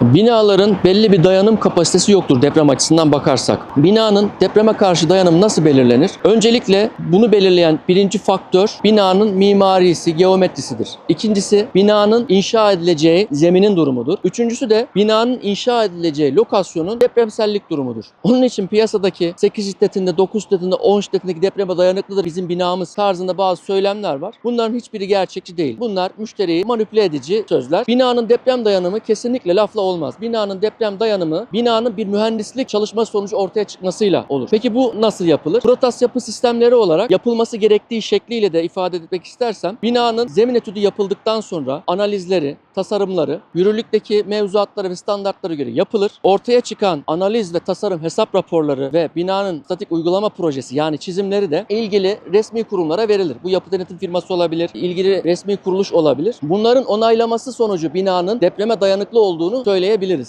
Binaların belli bir dayanım kapasitesi yoktur deprem açısından bakarsak. Binanın depreme karşı dayanımı nasıl belirlenir? Öncelikle bunu belirleyen birinci faktör binanın mimarisi, geometrisidir. İkincisi binanın inşa edileceği zeminin durumudur. Üçüncüsü de binanın inşa edileceği lokasyonun depremsellik durumudur. Onun için piyasadaki 8 şiddetinde, 9 şiddetinde, 10 şiddetindeki depreme dayanıklıdır bizim binamız tarzında bazı söylemler var. Bunların hiçbiri gerçekçi değil. Bunlar müşteriyi manipüle edici sözler. Binanın deprem dayanımı kesinlikle lafla olmaz. Binanın deprem dayanımı binanın bir mühendislik çalışması sonucu ortaya çıkmasıyla olur. Peki bu nasıl yapılır? Protas yapı sistemleri olarak yapılması gerektiği şekliyle de ifade etmek istersem binanın zemin etüdü yapıldıktan sonra analizleri, tasarımları, yürürlükteki mevzuatlara ve standartlara göre yapılır. Ortaya çıkan analiz ve tasarım hesap raporları ve binanın statik uygulama projesi yani çizimleri de ilgili resmi kurumlara verilir. Bu yapı denetim firması olabilir, ilgili resmi kuruluş olabilir. Bunların onaylaması sonucu binanın depreme dayanıklı olduğunu söyleyebiliriz.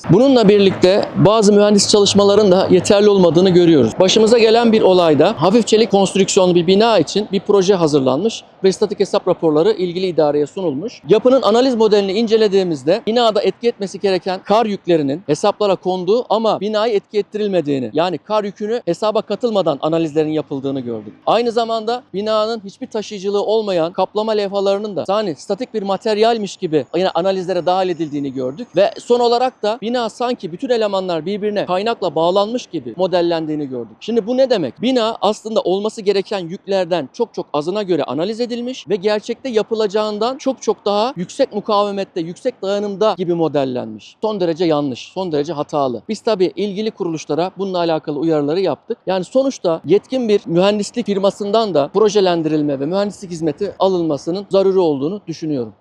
Bununla birlikte bazı mühendis çalışmaların da yeterli olmadığını görüyoruz. Başımıza gelen bir olayda hafif çelik konstrüksiyonlu bir bina için bir proje hazırlanmış ve statik hesap raporları ilgili idareye sunulmuş. Yapının analiz modelini incelediğimizde binada etki etmesi gereken kar yüklerinin hesaplara konduğu ama binayı etki ettirilmediğini yani kar yükünü hesaba katılmadan analizlerin yapıldığını gördük. Aynı zamanda binanın hiçbir taşıyıcılığı olmayan kaplama levhalarının da yani statik bir materyalmiş gibi yine analizlere dahil edildiğini gördük ve son olarak da bina sanki bütün elemanlar birbirine kaynakla bağlanmış gibi modellendiğini gördük. Şimdi bu ne demek? Bina aslında olması gereken yüklerden çok çok azına göre analiz edilmiş ve gerçekte yapılacağından çok çok daha yüksek mukavemette, yüksek dayanımda gibi modellenmiş. Son derece yanlış, son derece hatalı. Biz tabii ilgili kuruluşlara bununla alakalı uyarıları yaptık. Yani sonuçta yetkin bir mühendislik firmasından da projelendirilme ve mühendislik hizmeti alınmasının zaruri olduğunu düşünüyorum.